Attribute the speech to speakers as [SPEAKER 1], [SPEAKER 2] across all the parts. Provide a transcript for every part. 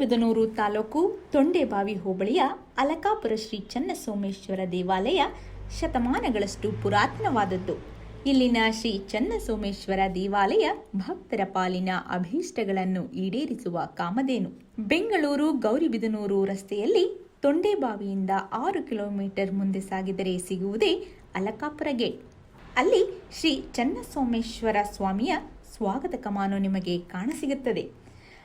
[SPEAKER 1] ಗೌರಿಬಿದನೂರು ತಾಲೂಕು ತೊಂಡೆಬಾವಿ ಹೋಬಳಿಯ ಅಲಕಾಪುರ ಶ್ರೀ ಚನ್ನಸೋಮೇಶ್ವರ ದೇವಾಲಯ ಶತಮಾನಗಳಷ್ಟು ಪುರಾತನವಾದದ್ದು. ಇಲ್ಲಿನ ಶ್ರೀ ಚನ್ನಸೋಮೇಶ್ವರ ದೇವಾಲಯ ಭಕ್ತರ ಪಾಲಿನ ಅಭೀಷ್ಟಗಳನ್ನು ಈಡೇರಿಸುವ ಕಾಮಧೇನು. ಬೆಂಗಳೂರು ಗೌರಿಬಿದನೂರು ರಸ್ತೆಯಲ್ಲಿ ತೊಂಡೆಬಾವಿಯಿಂದ ಆರು ಕಿಲೋಮೀಟರ್ ಮುಂದೆ ಸಾಗಿದರೆ ಸಿಗುವುದೇ ಅಲಕಾಪುರ ಗೇಟ್. ಅಲ್ಲಿ ಶ್ರೀ ಚನ್ನಸೋಮೇಶ್ವರ ಸ್ವಾಮಿಯ ಸ್ವಾಗತ ಕಮಾನು ನಿಮಗೆ ಕಾಣಸಿಗುತ್ತದೆ.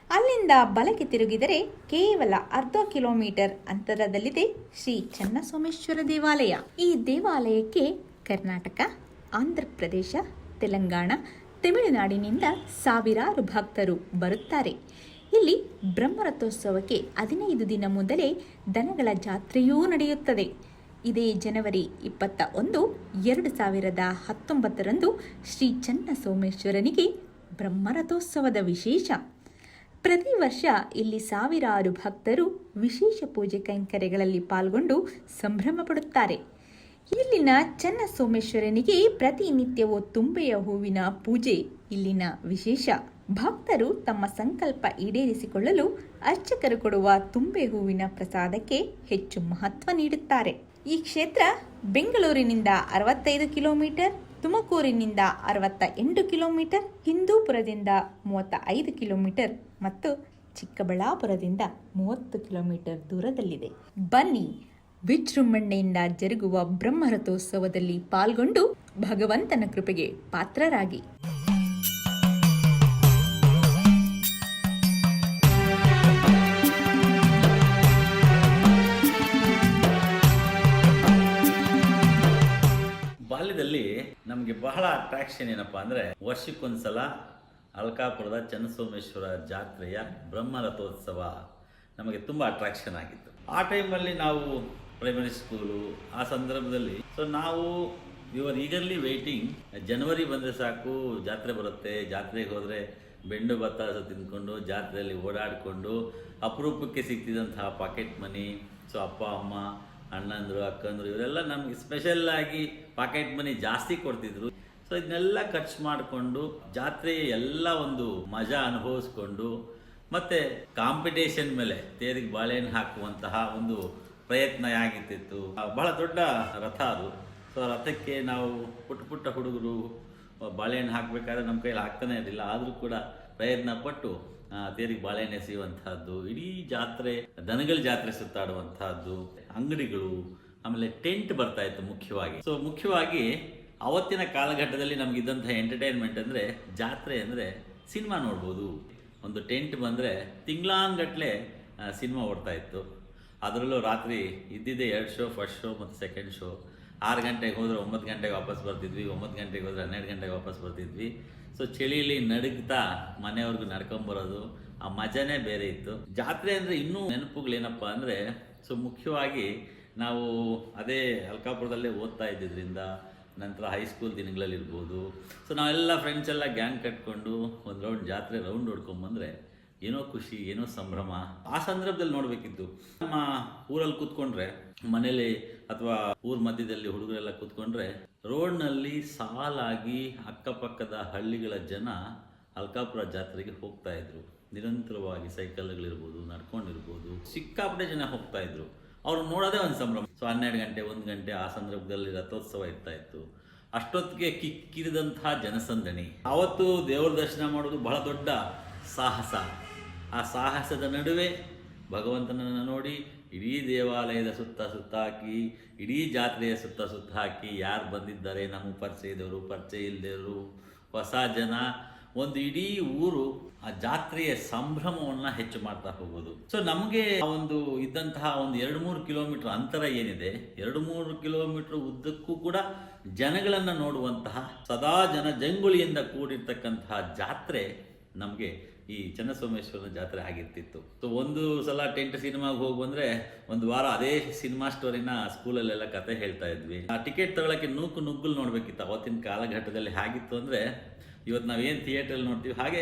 [SPEAKER 1] ಅಲ್ಲಿಂದ ಬಲಕ್ಕೆ ತಿರುಗಿದರೆ ಕೇವಲ ಅರ್ಧ ಕಿಲೋಮೀಟರ್ ಅಂತರದಲ್ಲಿದೆ ಶ್ರೀ ಚನ್ನಸೋಮೇಶ್ವರ ದೇವಾಲಯ. ಈ ದೇವಾಲಯಕ್ಕೆ ಕರ್ನಾಟಕ, ಆಂಧ್ರ ಪ್ರದೇಶ, ತೆಲಂಗಾಣ, ತಮಿಳುನಾಡಿನಿಂದ ಸಾವಿರಾರು ಭಕ್ತರು ಬರುತ್ತಾರೆ. ಇಲ್ಲಿ ಬ್ರಹ್ಮರಥೋತ್ಸವಕ್ಕೆ ಹದಿನೈದು ದಿನ ಮೊದಲೇ ದನಗಳ ಜಾತ್ರೆಯೂ ನಡೆಯುತ್ತದೆ. ಇದೇ ಜನವರಿ ಇಪ್ಪತ್ತ ಒಂದು, ಎರಡು ಸಾವಿರದ ಹತ್ತೊಂಬತ್ತರಂದು ಶ್ರೀ ಚನ್ನಸೋಮೇಶ್ವರನಿಗೆ ಬ್ರಹ್ಮರಥೋತ್ಸವದ ವಿಶೇಷ. ಪ್ರತಿ ವರ್ಷ ಇಲ್ಲಿ ಸಾವಿರಾರು ಭಕ್ತರು ವಿಶೇಷ ಪೂಜೆ ಕೈಂಕರ್ಯಗಳಲ್ಲಿ ಪಾಲ್ಗೊಂಡು ಸಂಭ್ರಮ ಪಡುತ್ತಾರೆ. ಇಲ್ಲಿನ ಚನ್ನಸೋಮೇಶ್ವರನಿಗೆ ಪ್ರತಿನಿತ್ಯವೂ ತುಂಬೆಯ ಹೂವಿನ ಪೂಜೆ ಇಲ್ಲಿನ ವಿಶೇಷ. ಭಕ್ತರು ತಮ್ಮ ಸಂಕಲ್ಪ ಈಡೇರಿಸಿಕೊಳ್ಳಲು ಅರ್ಚಕರು ಕೊಡುವ ತುಂಬೆ ಹೂವಿನ ಪ್ರಸಾದಕ್ಕೆ ಹೆಚ್ಚು ಮಹತ್ವ ನೀಡುತ್ತಾರೆ. ಈ ಕ್ಷೇತ್ರ ಬೆಂಗಳೂರಿನಿಂದ ಅರವತ್ತೈದು ಕಿಲೋಮೀಟರ್ ತುಮಕೂರಿನಿಂದ ಅರವತ್ತ ಎಂಟು ಕಿಲೋಮೀಟರ್, ಹಿಂದೂಪುರದಿಂದ ಮೂವತ್ತ ಐದು ಕಿಲೋಮೀಟರ್ ಮತ್ತು ಚಿಕ್ಕಬಳ್ಳಾಪುರದಿಂದ ಮೂವತ್ತು ಕಿಲೋಮೀಟರ್ ದೂರದಲ್ಲಿದೆ. ಬನ್ನಿ, ವಿಜೃಂಭಣೆಯಿಂದ ಜರುಗುವ ಬ್ರಹ್ಮರಥೋತ್ಸವದಲ್ಲಿ ಪಾಲ್ಗೊಂಡು ಭಗವಂತನ ಕೃಪೆಗೆ ಪಾತ್ರರಾಗಿ.
[SPEAKER 2] ಬಾಲ್ಯದಲ್ಲಿ ನಮಗೆ ಬಹಳ ಅಟ್ರಾಕ್ಷನ್ ಏನಪ್ಪಾ ಅಂದರೆ ವರ್ಷಕ್ಕೊಂದ್ಸಲ ಅಲ್ಕಾಪುರದ ಚನ್ನಸೋಮೇಶ್ವರ ಜಾತ್ರೆಯ ಬ್ರಹ್ಮರಥೋತ್ಸವ ನಮಗೆ ತುಂಬ ಅಟ್ರಾಕ್ಷನ್ ಆಗಿತ್ತು. ಆ ಟೈಮಲ್ಲಿ ನಾವು ಪ್ರೈಮರಿ ಸ್ಕೂಲು ಆ ಸಂದರ್ಭದಲ್ಲಿ ಸೊ ನಾವು ಇವರ್ ಈಗರ್ಲಿ ವೆಯ್ಟಿಂಗ್ ಜನವರಿ ಬಂದರೆ ಸಾಕು, ಜಾತ್ರೆ ಬರುತ್ತೆ, ಜಾತ್ರೆಗೆ ಹೋದರೆ ಬೆಂಡು ಭತ್ತ ತಿಂದ್ಕೊಂಡು ಜಾತ್ರೆಯಲ್ಲಿ ಓಡಾಡಿಕೊಂಡು ಅಪರೂಪಕ್ಕೆ ಸಿಗ್ತಿದ್ದಂತಹ ಪಾಕೆಟ್ ಮನಿ ಸೊ ಅಪ್ಪ, ಅಮ್ಮ ಅಣ್ಣಂದ್ರು, ಅಕ್ಕಂದ್ರು, ಇವರೆಲ್ಲ ನಮ್ಗೆ ಸ್ಪೆಷಲ್ ಆಗಿ ಪಾಕೆಟ್ ಮನಿ ಜಾಸ್ತಿ ಕೊಡ್ತಿದ್ರು. ಸೊ ಇದನ್ನೆಲ್ಲ ಖರ್ಚು ಮಾಡಿಕೊಂಡು ಜಾತ್ರೆಯ ಎಲ್ಲ ಒಂದು ಮಜಾ ಅನುಭವಿಸ್ಕೊಂಡು ಮತ್ತೆ ಕಾಂಪಿಟೇಷನ್ ಮೇಲೆ ತೇರಿಗೆ ಬಾಳೆಹಣ್ಣು ಹಾಕುವಂತಹ ಒಂದು ಪ್ರಯತ್ನ ಆಗಿತ್ತಿತ್ತು. ಬಹಳ ದೊಡ್ಡ ರಥ ಅದು. ಸೊ ರಥಕ್ಕೆ ನಾವು ಪುಟ್ಟ ಪುಟ್ಟ ಹುಡುಗರು, ಬಾಳೆಹಣ್ಣು ಹಾಕಬೇಕಾದ್ರೆ ನಮ್ಮ ಕೈಯಲ್ಲಿ ಹಾಕ್ತಾನೆ ಇರಲಿಲ್ಲ. ಆದರೂ ಕೂಡ ಪ್ರಯತ್ನ ಪಟ್ಟು ತೇರಿಗೆ ಬಾಳೆಹಣ್ಣೆ ಎಸೆಯುವಂತಹದ್ದು ಇಡೀ ಜಾತ್ರೆ, ದನಗಳ ಜಾತ್ರೆ ಸುತ್ತಾಡುವಂತಹದ್ದು, ಅಂಗಡಿಗಳು, ಆಮೇಲೆ ಟೆಂಟ್ ಬರ್ತಾ ಇತ್ತು ಮುಖ್ಯವಾಗಿ. ಸೊ ಮುಖ್ಯವಾಗಿ ಅವತ್ತಿನ ಕಾಲಘಟ್ಟದಲ್ಲಿ ನಮಗಿದ್ದಂಥ ಎಂಟರ್ಟೈನ್ಮೆಂಟ್ ಅಂದರೆ ಜಾತ್ರೆ ಅಂದರೆ ಸಿನಿಮಾ ನೋಡ್ಬೋದು. ಒಂದು ಟೆಂಟ್ ಬಂದರೆ ತಿಂಗ್ಳಾನ್ಗಟ್ಲೆ ಸಿನಿಮಾ ಓಡ್ತಾ ಇತ್ತು. ಅದರಲ್ಲೂ ರಾತ್ರಿ ಇದ್ದಿದ್ದೆ ಎರಡು ಶೋ ಫಸ್ಟ್ ಶೋ ಮತ್ತು ಸೆಕೆಂಡ್ ಶೋ ಆರು ಗಂಟೆಗೆ ಹೋದರೆ ಒಂಬತ್ತು ಗಂಟೆಗೆ ವಾಪಸ್ ಬರ್ತಿದ್ವಿ, ಒಂಬತ್ತು ಗಂಟೆಗೆ ಹೋದರೆ ಹನ್ನೆರಡು ಗಂಟೆಗೆ ವಾಪಸ್ ಬರ್ತಿದ್ವಿ. ಸೊ ಚಳಿಯಲ್ಲಿ ನಡುಗ್ತಾ ಮನೆಯವ್ರಿಗೂ ನಡ್ಕೊಂಬರೋದು ಆ ಮಜಾನೇ ಬೇರೆ ಇತ್ತು. ಜಾತ್ರೆ ಅಂದರೆ ಇನ್ನೂ ನೆನಪುಗಳೇನಪ್ಪ ಅಂದರೆ ಸೊ ಮುಖ್ಯವಾಗಿ ನಾವು ಅದೇ ಅಲ್ಕಾಪುರದಲ್ಲೇ ಓದ್ತಾ ಇದ್ದಿದ್ರಿಂದ, ನಂತರ ಹೈಸ್ಕೂಲ್ ದಿನಗಳಲ್ಲಿರ್ಬೋದು. ಸೊ ನಾವೆಲ್ಲ ಫ್ರೆಂಡ್ಸ್ ಎಲ್ಲ ಗ್ಯಾಂಗ್ ಕಟ್ಕೊಂಡು ಒಂದು ರೌಂಡ್ ಜಾತ್ರೆ ರೌಂಡ್ ಹೊಡ್ಕೊಂಬಂದ್ರೆ ಏನೋ ಖುಷಿ, ಏನೋ ಸಂಭ್ರಮ, ಆ ಸಂದರ್ಭದಲ್ಲಿ ನೋಡಬೇಕಿತ್ತು. ನಮ್ಮ ಊರಲ್ಲಿ ಕೂತ್ಕೊಂಡ್ರೆ, ಮನೇಲಿ ಅಥವಾ ಊರ್ ಮಧ್ಯದಲ್ಲಿ ಹುಡುಗರೆಲ್ಲ ಕೂತ್ಕೊಂಡ್ರೆ, ರೋಡ್ನಲ್ಲಿ ಸಾಲಾಗಿ ಅಕ್ಕಪಕ್ಕದ ಹಳ್ಳಿಗಳ ಜನ ಅಲ್ಕಾಪುರ ಜಾತ್ರೆಗೆ ಹೋಗ್ತಾ ಇದ್ರು. ನಿರಂತರವಾಗಿ ಸೈಕಲ್ಗಳಿರ್ಬೋದು, ನಡ್ಕೊಂಡಿರ್ಬೋದು, ಸಿಕ್ಕಾಪಟ್ಟೆ ಜನ ಹೋಗ್ತಾ ಇದ್ರು. ಅವ್ರು ನೋಡೋದೇ ಒಂದು ಸಂಭ್ರಮ. ಸೊ ಹನ್ನೆರಡು ಗಂಟೆ, ಒಂದು ಗಂಟೆ ಆ ಸಂದರ್ಭದಲ್ಲಿ ರಥೋತ್ಸವ ಇರ್ತಾ ಇತ್ತು. ಅಷ್ಟೊತ್ತಿಗೆ ಕಿಕ್ಕಿರಿದಂತಹ ಜನಸಂದಣಿ. ಅವತ್ತು ದೇವರ ದರ್ಶನ ಮಾಡೋದು ಬಹಳ ದೊಡ್ಡ ಸಾಹಸ. ಆ ಸಾಹಸದ ನಡುವೆ ಭಗವಂತನನ್ನು ನೋಡಿ ಇಡೀ ದೇವಾಲಯದ ಸುತ್ತ ಸುತ್ತಾಕಿ, ಇಡೀ ಜಾತ್ರೆಯ ಸುತ್ತ ಸುತ್ತ ಹಾಕಿ ಯಾರು ಬಂದಿದ್ದಾರೆ, ನಮ್ಮ ಪರಿಚಯ ಇದ್ದವರು ಪರಿಚಯ ಇಲ್ಲದವರು ಹೊಸ ಜನ, ಒಂದು ಇಡೀ ಊರು ಆ ಜಾತ್ರೆಯ ಸಂಭ್ರಮವನ್ನು ಹೆಚ್ಚು ಮಾಡ್ತಾ ಹೋಗೋದು. ಸೊ ನಮಗೆ ಒಂದು ಇದ್ದಂತಹ ಒಂದು ಎರಡು ಮೂರು ಕಿಲೋಮೀಟರ್ ಅಂತರ ಏನಿದೆ, ಎರಡು ಮೂರು ಕಿಲೋಮೀಟರ್ ಉದ್ದಕ್ಕೂ ಕೂಡ ಜನಗಳನ್ನು ನೋಡುವಂತಹ, ಸದಾ ಜನ ಜಂಗುಳಿಯಿಂದ ಕೂಡಿರ್ತಕ್ಕಂತಹ ಜಾತ್ರೆ ನಮಗೆ ಈ ಚನ್ನಸೋಮೇಶ್ವರನ ಜಾತ್ರೆ ಆಗಿರ್ತಿತ್ತು. ಸೊ ಒಂದು ಸಲ ಟೆಂಟ್ ಸಿನಿಮಾಗೆ ಹೋಗಿ ಬಂದರೆ ಒಂದು ವಾರ ಅದೇ ಸಿನಿಮಾ ಸ್ಟೋರಿನ ಸ್ಕೂಲಲ್ಲೆಲ್ಲ ಕತೆ ಹೇಳ್ತಾ ಇದ್ವಿ. ಆ ಟಿಕೆಟ್ ತಗೊಳಕ್ಕೆ ನೂಕು ನುಗ್ಗಲು ನೋಡ್ಬೇಕಿತ್ತು ಅವತ್ತಿನ ಕಾಲಘಟ್ಟದಲ್ಲಿ ಹೇಗಿತ್ತು ಅಂದ್ರೆ ಇವತ್ತು ನಾವೇನು ಥಿಯೇಟ್ರಲ್ಲಿ ನೋಡ್ತೀವಿ, ಹಾಗೆ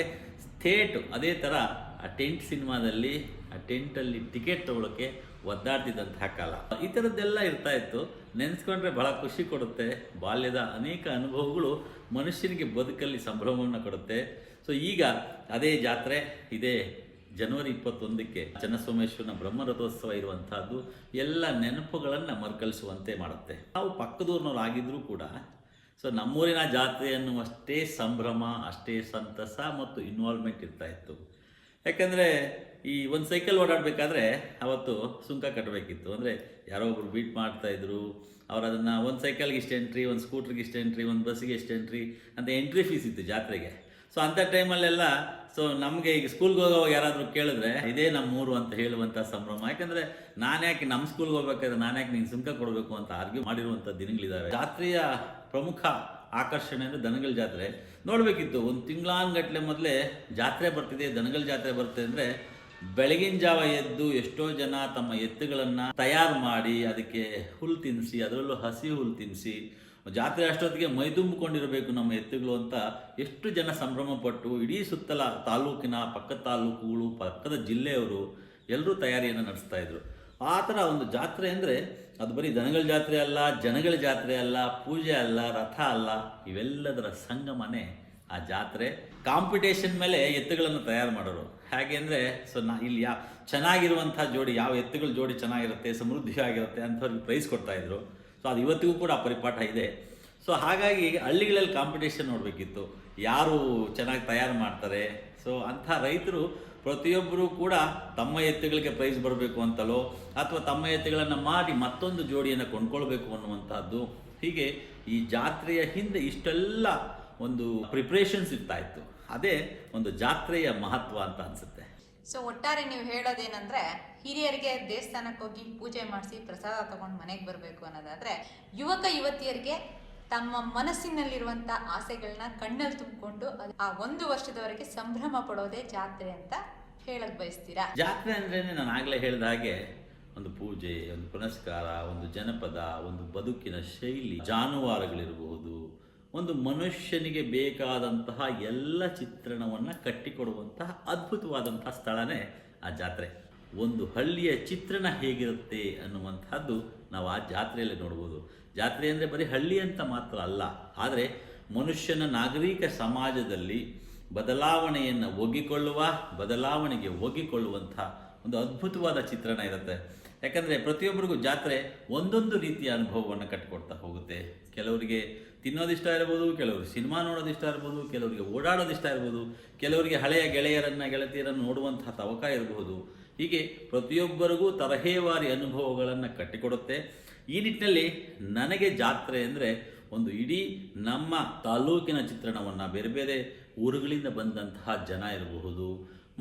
[SPEAKER 2] ಥೇಟ್ ಅದೇ ಥರ ಆ ಟೆಂಟ್ ಸಿನಿಮಾದಲ್ಲಿ ಆ ಟೆಂಟಲ್ಲಿ ಟಿಕೆಟ್ ತೊಗೊಳಕ್ಕೆ ಒದ್ದಾಡ್ತಿದ್ದಂತಹ ಕಾಲ. ಈ ಥರದ್ದೆಲ್ಲ ಇರ್ತಾ ಇತ್ತು. ನೆನೆಸ್ಕೊಂಡ್ರೆ ಬಹಳ ಖುಷಿ ಕೊಡುತ್ತೆ. ಬಾಲ್ಯದ ಅನೇಕ ಅನುಭವಗಳು ಮನುಷ್ಯನಿಗೆ ಬದುಕಲ್ಲಿ ಸಂಭ್ರಮವನ್ನು ಕೊಡುತ್ತೆ. ಸೊ ಈಗ ಅದೇ ಜಾತ್ರೆ ಇದೇ ಜನವರಿ ಇಪ್ಪತ್ತೊಂದಕ್ಕೆ ಚನ್ನಸೋಮೇಶ್ವರನ ಬ್ರಹ್ಮರಥೋತ್ಸವ ಇರುವಂತಹದ್ದು ಎಲ್ಲ ನೆನಪುಗಳನ್ನು ಮರುಕಳಿಸುವಂತೆ ಮಾಡುತ್ತೆ. ನಾವು ಪಕ್ಕದೂರಿನವರಾಗಿದ್ದರೂ ಕೂಡ ಸೊ ನಮ್ಮೂರಿನ ಜಾತ್ರೆ ಅನ್ನುವಷ್ಟೇ ಸಂಭ್ರಮ, ಅಷ್ಟೇ ಸಂತಸ ಮತ್ತು ಇನ್ವಾಲ್ವ್ಮೆಂಟ್ ಇರ್ತಾ ಇತ್ತು. ಯಾಕಂದರೆ ಈ ಒಂದು ಸೈಕಲ್ ಓಡಾಡಬೇಕಾದ್ರೆ ಅವತ್ತು ಸುಂಕ ಕಟ್ಟಬೇಕಿತ್ತು ಅಂದರೆ ಯಾರೋ ಒಬ್ರು ಬೀಟ್ ಮಾಡ್ತಾಯಿದ್ರು ಅವ್ರು ಅದನ್ನು ಒಂದು ಸೈಕಲ್ಗೆ ಇಷ್ಟು ಎಂಟ್ರಿ ಒಂದು ಸ್ಕೂಟ್ರಿಗೆ ಇಷ್ಟು ಎಂಟ್ರಿ ಒಂದು ಬಸ್ಸಿಗೆ ಇಷ್ಟು ಎಂಟ್ರಿ ಅಂತ ಎಂಟ್ರಿ ಫೀಸ್ ಇತ್ತು ಜಾತ್ರೆಗೆ. ಸೊ ಅಂಥ ಟೈಮಲ್ಲೆಲ್ಲ ಸೊ ನಮಗೆ ಈಗ ಸ್ಕೂಲ್ಗೆ ಹೋಗೋವಾಗ ಯಾರಾದರೂ ಕೇಳಿದ್ರೆ, ಇದೇ ನಮ್ಮೂರು ಅಂತ ಹೇಳುವಂಥ ಸಂಭ್ರಮ. ಯಾಕಂದರೆ ನಾನು ಯಾಕೆ ನಮ್ಮ ಸ್ಕೂಲ್ಗೆ ಹೋಗ್ಬೇಕಾದ್ರೆ ನಾನು ಯಾಕೆ ನಿಂಗೆ ಸುಂಕ ಕೊಡಬೇಕು ಅಂತ ಆರ್ಗ್ಯೂ ಮಾಡಿರುವಂಥ ದಿನಗಳಿದ್ದಾವೆ ಜಾತ್ರೆಯ ಪ್ರಮುಖ ಆಕರ್ಷಣೆ ಅಂದರೆ ದನಗಳ ಜಾತ್ರೆ. ನೋಡಬೇಕಿತ್ತು, ಒಂದು ತಿಂಗಳಾನ್ಗಟ್ಲೆ ಮೊದಲೇ ಜಾತ್ರೆ ಬರ್ತಿದೆ, ದನಗಳ ಜಾತ್ರೆ ಬರ್ತಿದೆ ಅಂದರೆ ಬೆಳಗಿನ ಜಾವ ಎದ್ದು ಎಷ್ಟೋ ಜನ ತಮ್ಮ ಎತ್ತುಗಳನ್ನು ತಯಾರು ಮಾಡಿ, ಅದಕ್ಕೆ ಹುಲ್ಲು ತಿನ್ನಿಸಿ, ಅದರಲ್ಲೂ ಹಸಿ ಹುಲ್ಲು ತಿನ್ನಿಸಿ ಜಾತ್ರೆ ಅಷ್ಟೊತ್ತಿಗೆ ಮೈದುಂಬಿಕೊಂಡಿರಬೇಕು ನಮ್ಮ ಎತ್ತುಗಳು ಅಂತ ಎಷ್ಟು ಜನ ಸಂಭ್ರಮ ಪಟ್ಟು ಇಡೀ ಸುತ್ತಲ ತಾಲೂಕಿನ ಪಕ್ಕದ ತಾಲೂಕುಗಳು, ಪಕ್ಕದ ಜಿಲ್ಲೆಯವರು ಎಲ್ಲರೂ ತಯಾರಿಯನ್ನು ನಡೆಸ್ತಾ ಇದ್ರು. ಆ ಥರ ಒಂದು ಜಾತ್ರೆ ಅಂದರೆ ಅದು ಬರೀ ದನಗಳ ಜಾತ್ರೆ ಅಲ್ಲ, ಜನಗಳ ಜಾತ್ರೆ ಅಲ್ಲ, ಪೂಜೆ ಅಲ್ಲ, ರಥ ಅಲ್ಲ, ಇವೆಲ್ಲದರ ಸಂಗಮನೇ ಆ ಜಾತ್ರೆ. ಕಾಂಪಿಟೇಷನ್ ಮೇಲೆ ಎತ್ತುಗಳನ್ನು ತಯಾರು ಮಾಡೋರು. ಹೇಗೆ ಅಂದರೆ, ಸೊ ನಾ ಇಲ್ಲಿ ಯಾ ಚೆನ್ನಾಗಿರುವಂಥ ಜೋಡಿ, ಯಾವ ಎತ್ತುಗಳ ಜೋಡಿ ಚೆನ್ನಾಗಿರುತ್ತೆ, ಸಮೃದ್ಧಿಯಾಗಿರುತ್ತೆ ಅಂಥವ್ರಿಗೆ ಪ್ರೈಸ್ ಕೊಡ್ತಾಯಿದ್ರು ಸೊ ಅದು ಇವತ್ತಿಗೂ ಕೂಡ ಪರಿಪಾಠ ಇದೆ. ಸೊ ಹಾಗಾಗಿ ಹಳ್ಳಿಗಳಲ್ಲಿ ಕಾಂಪಿಟೇಷನ್ ನೋಡಬೇಕಿತ್ತು. ಯಾರು ಚೆನ್ನಾಗಿ ತಯಾರು ಮಾಡ್ತಾರೆ? ಸೊ ಅಂಥ ರೈತರು ಪ್ರತಿಯೊಬ್ಬರೂ ಕೂಡ ತಮ್ಮ ಎತ್ತುಗಳಿಗೆ ಪ್ರೈಸ್ ಬರಬೇಕು ಅಂತಲೋ, ಅಥವಾ ತಮ್ಮ ಎತ್ತುಗಳನ್ನು ಮಾಡಿ ಮತ್ತೊಂದು ಜೋಡಿಯನ್ನು ಕೊಂಡ್ಕೊಳ್ಬೇಕು ಅನ್ನುವಂಥದ್ದು, ಹೀಗೆ ಈ ಜಾತ್ರೆಯ ಹಿಂದೆ ಇಷ್ಟೆಲ್ಲ ಒಂದು ಪ್ರಿಪ್ರೇಷನ್ಸ್ ಇರ್ತಾ ಇತ್ತು. ಅದೇ ಒಂದು ಜಾತ್ರೆಯ ಮಹತ್ವ ಅಂತ ಅನಿಸುತ್ತೆ.
[SPEAKER 3] ಸೊ ಒಟ್ಟಾರೆ ನೀವು ಹೇಳೋದೇನಂದ್ರೆ, ಹಿರಿಯರಿಗೆ ದೇವಸ್ಥಾನಕ್ಕೆ ಹೋಗಿ ಪೂಜೆ ಮಾಡಿಸಿ ಪ್ರಸಾದ ತಗೊಂಡು ಮನೆಗೆ ಬರಬೇಕು ಅನ್ನೋದಾದ್ರೆ, ಯುವಕ, ಯುವತಿಯರಿಗೆ ತಮ್ಮ ಮನಸ್ಸಿನಲ್ಲಿರುವಂತ ಆಸೆಗಳನ್ನ ಕಣ್ಣಲ್ಲಿ ತುಂಬಿಕೊಂಡು ಆ ಒಂದು ವರ್ಷದವರೆಗೆ ಸಂಭ್ರಮ ಪಡೋದೇ ಜಾತ್ರೆ ಅಂತ ಹೇಳಕ್ ಬಯಸ್ತೀರಾ?
[SPEAKER 2] ಜಾತ್ರೆ ಅಂದ್ರೆ ನಾನು ಆಗಲೇ ಹೇಳಿದ ಹಾಗೆ, ಒಂದು ಪೂಜೆ, ಒಂದು ಪುನಸ್ಕಾರ, ಒಂದು ಜನಪದ, ಒಂದು ಬದುಕಿನ ಶೈಲಿ, ಜಾನುವಾರುಗಳಿರಬಹುದು ಒಂದು ಮನುಷ್ಯನಿಗೆ ಬೇಕಾದಂತಹ ಎಲ್ಲ ಚಿತ್ರಣವನ್ನು ಕಟ್ಟಿಕೊಡುವಂತಹ ಅದ್ಭುತವಾದಂತಹ ಸ್ಥಳನೇ ಆ ಜಾತ್ರೆ. ಒಂದು ಹಳ್ಳಿಯ ಚಿತ್ರಣ ಹೇಗಿರುತ್ತೆ ಅನ್ನುವಂಥದ್ದು ನಾವು ಆ ಜಾತ್ರೆಯಲ್ಲಿ ನೋಡ್ಬೋದು. ಜಾತ್ರೆ ಅಂದರೆ ಬರೀ ಹಳ್ಳಿ ಅಂತ ಮಾತ್ರ ಅಲ್ಲ, ಆದರೆ ಮನುಷ್ಯನ ನಾಗರಿಕ ಸಮಾಜದಲ್ಲಿ ಬದಲಾವಣೆಯನ್ನು ಒಗ್ಗಿಕೊಳ್ಳುವ, ಬದಲಾವಣೆಗೆ ಒಗ್ಗಿಕೊಳ್ಳುವಂಥ ಒಂದು ಅದ್ಭುತವಾದ ಚಿತ್ರಣ ಇರುತ್ತೆ. ಯಾಕಂದರೆ ಪ್ರತಿಯೊಬ್ಬರಿಗೂ ಜಾತ್ರೆ ಒಂದೊಂದು ರೀತಿಯ ಅನುಭವವನ್ನು ಕಟ್ಟಿಕೊಡ್ತಾ ಹೋಗುತ್ತೆ. ಕೆಲವರಿಗೆ ತಿನ್ನೋದಿಷ್ಟ ಇರ್ಬೋದು, ಕೆಲವರು ಸಿನಿಮಾ ನೋಡೋದಿಷ್ಟ ಇರ್ಬೋದು, ಕೆಲವರಿಗೆ ಓಡಾಡೋದಿಷ್ಟ ಇರ್ಬೋದು, ಕೆಲವರಿಗೆ ಹಳೆಯ ಗೆಳೆಯರನ್ನು, ಗೆಳತಿಯರನ್ನು ನೋಡುವಂತಹ ತವಕ ಇರಬಹುದು ಹೀಗೆ ಪ್ರತಿಯೊಬ್ಬರಿಗೂ ತರಹೇವಾರಿ ಅನುಭವಗಳನ್ನು ಕಟ್ಟಿಕೊಡುತ್ತೆ. ಈ ನಿಟ್ಟಿನಲ್ಲಿ ನನಗೆ ಜಾತ್ರೆ ಅಂದರೆ ಒಂದು ಇಡೀ ನಮ್ಮ ತಾಲೂಕಿನ ಚಿತ್ರಣವನ್ನು ಬೇರೆ ಬೇರೆ ಊರುಗಳಿಂದ ಬಂದಂತಹ ಜನ ಇರಬಹುದು.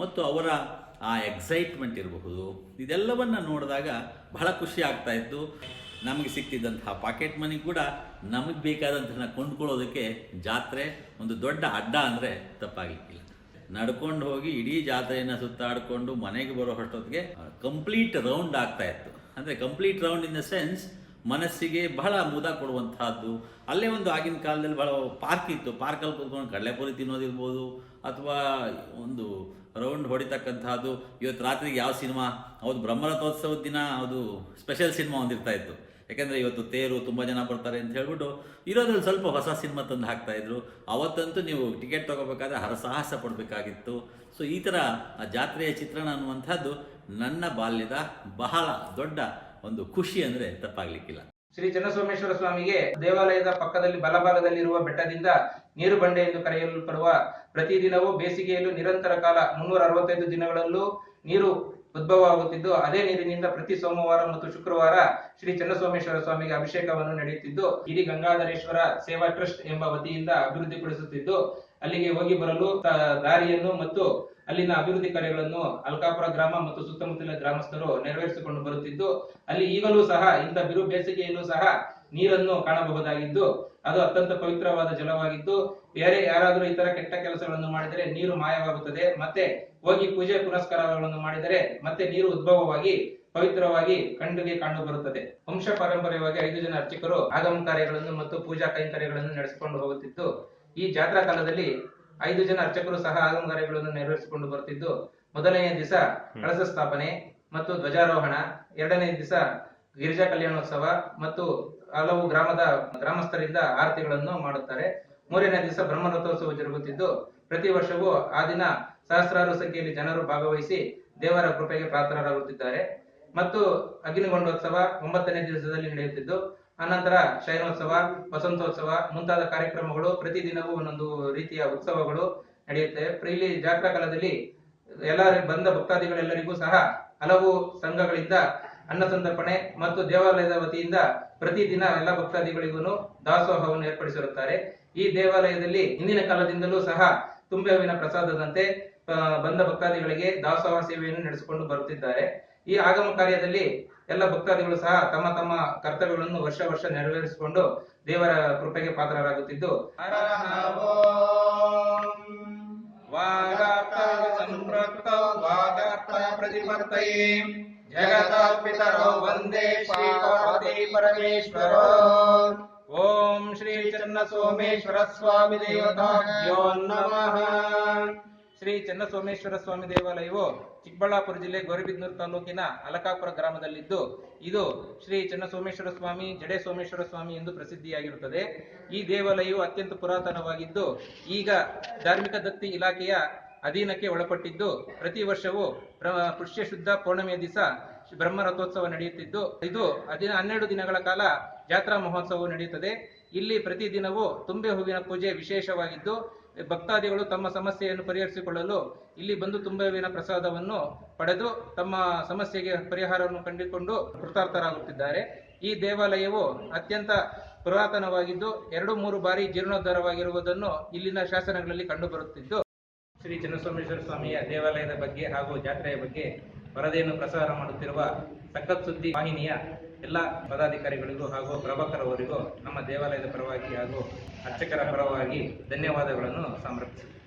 [SPEAKER 2] ಮತ್ತು ಅವರ ಆ ಎಕ್ಸೈಟ್ಮೆಂಟ್ ಇರಬಹುದು. ಇದೆಲ್ಲವನ್ನು ನೋಡಿದಾಗ ಬಹಳ ಖುಷಿ ಆಗ್ತಾ ಇತ್ತು. ನಮಗೆ ಸಿಕ್ತಿದ್ದಂತಹ ಪಾಕೆಟ್ ಮನಿ ಕೂಡ ನಮಗೆ ಬೇಕಾದಂತಹ ಕೊಂಡ್ಕೊಳ್ಳೋದಕ್ಕೆ ಜಾತ್ರೆ ಒಂದು ದೊಡ್ಡ ಅಡ್ಡ ಅಂದರೆ ತಪ್ಪಾಗಲಿಕ್ಕಿಲ್ಲ ನಡ್ಕೊಂಡು ಹೋಗಿ ಇಡೀ ಜಾತ್ರೆಯನ್ನು ಸುತ್ತಾಡಿಕೊಂಡು ಮನೆಗೆ ಬರೋ ಅಷ್ಟೊತ್ತಿಗೆ ಕಂಪ್ಲೀಟ್ ರೌಂಡ್ ಆಗ್ತಾ ಇತ್ತು. ಅಂದರೆ complete round in the sense ಮನಸ್ಸಿಗೆ ಬಹಳ ಮುದ ಕೊಡುವಂತಹದ್ದು. ಅಲ್ಲೇ ಒಂದು ಆಗಿನ ಕಾಲದಲ್ಲಿ ಬಹಳ ಪಾರ್ಕ್ ಇತ್ತು. ಪಾರ್ಕಲ್ಲಿ ಕೂತ್ಕೊಂಡು ಕಡಲೆಪುರಿ ತಿನ್ನೋದಿರ್ಬೋದು ಅಥವಾ ಒಂದು ರೌಂಡ್ ಹೊಡಿತಕ್ಕಂಥದ್ದು ಇವತ್ತು ರಾತ್ರಿಗೆ ಯಾವ ಸಿನಿಮಾ? ಅವತ್ತು ಬ್ರಹ್ಮರಥೋತ್ಸವದ ದಿನ ಅದು ಸ್ಪೆಷಲ್ ಸಿನಿಮಾ ಒಂದಿರ್ತಾ ಇತ್ತು. ಯಾಕಂದರೆ ಇವತ್ತು ತೇರು ತುಂಬ ಜನ ಬರ್ತಾರೆ ಅಂತ ಹೇಳ್ಬಿಟ್ಟು ಇರೋದ್ರಲ್ಲಿ ಸ್ವಲ್ಪ ಹೊಸ ಸಿನಿಮಾ ತಂದು ಹಾಕ್ತಾ ಇದ್ರು. ಅವತ್ತಂತೂ ನೀವು ಟಿಕೆಟ್ ತೊಗೋಬೇಕಾದ್ರೆ ಹರಸಾಹಸ ಪಡಬೇಕಾಗಿತ್ತು. ಸೊ ಈ ಥರ ಆ ಜಾತ್ರೆಯ ಚಿತ್ರಣ ಅನ್ನುವಂಥದ್ದು ನನ್ನ ಬಾಲ್ಯದ ಬಹಳ ದೊಡ್ಡ ಒಂದು ಖುಷಿ ಅಂದರೆ ತಪ್ಪಾಗಲಿಕ್ಕಿಲ್ಲ.
[SPEAKER 4] ಶ್ರೀ ಚನ್ನಸೋಮೇಶ್ವರ ಸ್ವಾಮಿಗೆ ದೇವಾಲಯದ ಪಕ್ಕದಲ್ಲಿ ಬಲಭಾಗದಲ್ಲಿರುವ ಬೆಟ್ಟದಿಂದ ನೀರು ಬಂಡೆ ಎಂದು ಕರೆಯಲ್ಪಡುವ ಪ್ರತಿದಿನವೂ ಬೇಸಿಗೆಯಲ್ಲೂ ನಿರಂತರ ಕಾಲ ಮುನ್ನೂರ ಅರವತ್ತೈದು ದಿನಗಳಲ್ಲೂ ನೀರು ಉದ್ಭವ ಆಗುತ್ತಿದ್ದು ಅದೇ ನೀರಿನಿಂದ ಪ್ರತಿ ಸೋಮವಾರ ಮತ್ತು ಶುಕ್ರವಾರ ಶ್ರೀ ಚನ್ನಸೋಮೇಶ್ವರ ಸ್ವಾಮಿಗೆ ಅಭಿಷೇಕವನ್ನು ನಡೆಯುತ್ತಿದ್ದು, ಇಡೀ ಗಂಗಾಧರೇಶ್ವರ ಸೇವಾ ಟ್ರಸ್ಟ್ ಎಂಬ ವತಿಯಿಂದ ಅಭಿವೃದ್ಧಿಪಡಿಸುತ್ತಿದ್ದು ಅಲ್ಲಿಗೆ ಹೋಗಿ ಬರಲು ದಾರಿಯನ್ನು ಮತ್ತು ಅಲ್ಲಿನ ಅಭಿವೃದ್ಧಿ ಕಾರ್ಯಗಳನ್ನು ಅಲ್ಕಾಪುರ ಗ್ರಾಮ ಮತ್ತು ಸುತ್ತಮುತ್ತಲಿನ ಗ್ರಾಮಸ್ಥರು ನೆರವೇರಿಸಿಕೊಂಡು ಬರುತ್ತಿದ್ದು, ಅಲ್ಲಿ ಈಗಲೂ ಸಹ ಇಂಥ ಬಿರು ಬೇಸಿಗೆಯಲ್ಲೂ ಸಹ ನೀರನ್ನು ಕಾಣಬಹುದಾಗಿದ್ದು ಅದು ಅತ್ಯಂತ ಪವಿತ್ರವಾದ ಜಲವಾಗಿದ್ದು, ಬೇರೆ ಯಾರಾದರೂ ಇತರ ಕೆಟ್ಟ ಕೆಲಸಗಳನ್ನು ಮಾಡಿದರೆ ನೀರು ಮಾಯವಾಗುತ್ತದೆ, ಮತ್ತೆ ಹೋಗಿ ಪೂಜೆ ಪುನಸ್ಕಾರಗಳನ್ನು ಮಾಡಿದರೆ ಮತ್ತೆ ನೀರು ಉದ್ಭವವಾಗಿ, ಪವಿತ್ರವಾಗಿ ಕಣ್ಣಿಗೆ ಕಂಡು ಬರುತ್ತದೆ. ವಂಶ ಪಾರಂಪರ್ಯವಾಗಿ ಐದು ಜನ ಅರ್ಚಕರು ಆಗಮ ಕಾರ್ಯಗಳನ್ನು ಮತ್ತು ಪೂಜಾ ಕೈಂಕರ್ಯಗಳನ್ನು ನಡೆಸಿಕೊಂಡು ಹೋಗುತ್ತಿದ್ದು, ಈ ಜಾತ್ರಾ ಕಾಲದಲ್ಲಿ ಐದು ಜನ ಅರ್ಚಕರು ಸಹ ಆಗಮ ಕಾರ್ಯಗಳನ್ನು ನೆರವೇರಿಸಿಕೊಂಡು ಬರುತ್ತಿದ್ದು ಮೊದಲನೆಯ ದಿವಸ ಕಳಸ ಸ್ಥಾಪನೆ ಮತ್ತು ಧ್ವಜಾರೋಹಣ, ಎರಡನೇ ದಿವಸ ಗಿರಿಜಾ ಕಲ್ಯಾಣೋತ್ಸವ ಮತ್ತು ಹಲವು ಗ್ರಾಮದ ಗ್ರಾಮಸ್ಥರಿಂದ ಆರತಿಗಳನ್ನು ಮಾಡುತ್ತಾರೆ. ಮೂರನೇ ದಿವಸ ಬ್ರಹ್ಮರಥೋತ್ಸವ ಜರುಗುತ್ತಿದ್ದು, ಪ್ರತಿ ವರ್ಷವೂ ಆ ದಿನ ಸಹಸ್ರಾರು ಸಂಖ್ಯೆಯಲ್ಲಿ ಜನರು ಭಾಗವಹಿಸಿ ದೇವರ ಕೃಪೆಗೆ ಪಾತ್ರರಾಗುತ್ತಿದ್ದಾರೆ. ಮತ್ತು ಅಗ್ನಿಗೊಂಡೋತ್ಸವ ಒಂಬತ್ತನೇ ದಿವಸದಲ್ಲಿ ನಡೆಯುತ್ತಿದ್ದು, ಅನಂತರ ಶಯನೋತ್ಸವ, ವಸಂತೋತ್ಸವ ಮುಂತಾದ ಕಾರ್ಯಕ್ರಮಗಳು ಪ್ರತಿದಿನವೂ ಒಂದೊಂದು ರೀತಿಯ ಉತ್ಸವಗಳು ನಡೆಯುತ್ತವೆ. ಇಲ್ಲಿ ಜಾತ್ರಾ ಕಾಲದಲ್ಲಿ ಎಲ್ಲ ಬಂದ ಭಕ್ತಾದಿಗಳೆಲ್ಲರಿಗೂ ಸಹ ಹಲವು ಸಂಘಗಳಿಂದ ಅನ್ನ ಸಂತರ್ಪಣೆ ಮತ್ತು ದೇವಾಲಯದ ವತಿಯಿಂದ ಪ್ರತಿದಿನ ಎಲ್ಲ ಭಕ್ತಾದಿಗಳಿಗೂ ದಾಸೋಹವನ್ನು ಏರ್ಪಡಿಸಿರುತ್ತಾರೆ. ಈ ದೇವಾಲಯದಲ್ಲಿ ಹಿಂದಿನ ಕಾಲದಿಂದಲೂ ಸಹ ತುಂಬೆ ಹೂವಿನ ಪ್ರಸಾದದಂತೆ ಬಂದ ಭಕ್ತಾದಿಗಳಿಗೆ ದಾಸೋಹ ಸೇವೆಯನ್ನು ನಡೆಸಿಕೊಂಡು ಬರುತ್ತಿದ್ದಾರೆ. ಈ ಆಗಮ ಕಾರ್ಯದಲ್ಲಿ ಎಲ್ಲ ಭಕ್ತಾದಿಗಳು ಸಹ ತಮ್ಮ ತಮ್ಮ ಕರ್ತವ್ಯಗಳನ್ನು ವರ್ಷ ವರ್ಷ ನೆರವೇರಿಸಿಕೊಂಡು ದೇವರ ಕೃಪೆಗೆ ಪಾತ್ರರಾಗುತ್ತಿದ್ದು. ಪ್ರತಿಪತ್ತಯೇ. ಪಾರ್ವತಿ ಪರಮೇಶ್ವರೋ ಓಂ ಶ್ರೀ ಚನ್ನ ಸೋಮೇಶ್ವರ ಸ್ವಾಮಿ ದೇವತಾಭ್ಯೋ ನಮಃ ಶ್ರೀ ಚನ್ನಸೋಮೇಶ್ವರ ಸ್ವಾಮಿ ದೇವಾಲಯವು ಚಿಕ್ಕಬಳ್ಳಾಪುರ ಜಿಲ್ಲೆ ಗೌರಿಬಿದನೂರು ತಾಲೂಕಿನ ಅಲಕಾಪುರ ಗ್ರಾಮದಲ್ಲಿದ್ದು, ಇದು ಶ್ರೀ ಚನ್ನಸೋಮೇಶ್ವರ ಸ್ವಾಮಿ ಜಡೆ ಸೋಮೇಶ್ವರ ಸ್ವಾಮಿ ಎಂದು ಪ್ರಸಿದ್ಧಿಯಾಗಿರುತ್ತದೆ. ಈ ದೇವಾಲಯವು ಅತ್ಯಂತ ಪುರಾತನವಾಗಿದ್ದು, ಈಗ ಧಾರ್ಮಿಕ ದತ್ತಿ ಇಲಾಖೆಯ ಅಧೀನಕ್ಕೆ ಒಳಪಟ್ಟಿದ್ದು. ಪ್ರತಿ ವರ್ಷವೂ ಪುಷ್ಯ ಶುದ್ಧ ಪೌರ್ಣಮಿಯ ದಿವಸ ಬ್ರಹ್ಮ ರಥೋತ್ಸವ ನಡೆಯುತ್ತಿದ್ದು, ಇದು ಅದಿನ ಹನ್ನೆರಡು ದಿನಗಳ ಕಾಲ ಜಾತ್ರಾ ಮಹೋತ್ಸವವು ನಡೆಯುತ್ತದೆ. ಇಲ್ಲಿ ಪ್ರತಿದಿನವೂ ತುಂಬೆ ಹೂವಿನ ಪೂಜೆ ವಿಶೇಷವಾಗಿದ್ದು, ಭಕ್ತಾದಿಗಳು ತಮ್ಮ ಸಮಸ್ಯೆಯನ್ನು ಪರಿಹರಿಸಿಕೊಳ್ಳಲು ಇಲ್ಲಿ ಬಂದು ತುಂಬೆ ಹೂವಿನ ಪ್ರಸಾದವನ್ನು ಪಡೆದು ತಮ್ಮ ಸಮಸ್ಯೆಗೆ ಪರಿಹಾರವನ್ನು ಕಂಡುಕೊಂಡು ಕೃತಾರ್ಥರಾಗುತ್ತಿದ್ದಾರೆ. ಈ ದೇವಾಲಯವು ಅತ್ಯಂತ ಪುರಾತನವಾಗಿದ್ದು, ಎರಡು ಮೂರು ಬಾರಿ ಜೀರ್ಣೋದ್ಧಾರವಾಗಿರುವುದನ್ನು ಇಲ್ಲಿನ ಶಾಸನಗಳಲ್ಲಿ ಕಂಡುಬರುತ್ತಿದ್ದು. ಶ್ರೀ ಚನ್ನಸೋಮೇಶ್ವರ ಸ್ವಾಮಿಯ ದೇವಾಲಯದ ಬಗ್ಗೆ ಹಾಗೂ ಜಾತ್ರೆಯ ಬಗ್ಗೆ ವರದಿಯನ್ನು ಪ್ರಸಾರ ಮಾಡುತ್ತಿರುವ ಸಕತ್ ಸುದ್ದಿ ವಾಹಿನಿಯ ಎಲ್ಲ ಪದಾಧಿಕಾರಿಗಳಿಗೂ ಹಾಗೂ ಪ್ರಭಾಕರವರಿಗೂ ನಮ್ಮ ದೇವಾಲಯದ ಪರವಾಗಿ ಹಾಗೂ ಅರ್ಚಕರ ಪರವಾಗಿ ಧನ್ಯವಾದಗಳನ್ನು ಸಮರ್ಪಿಸುತ್ತೇವೆ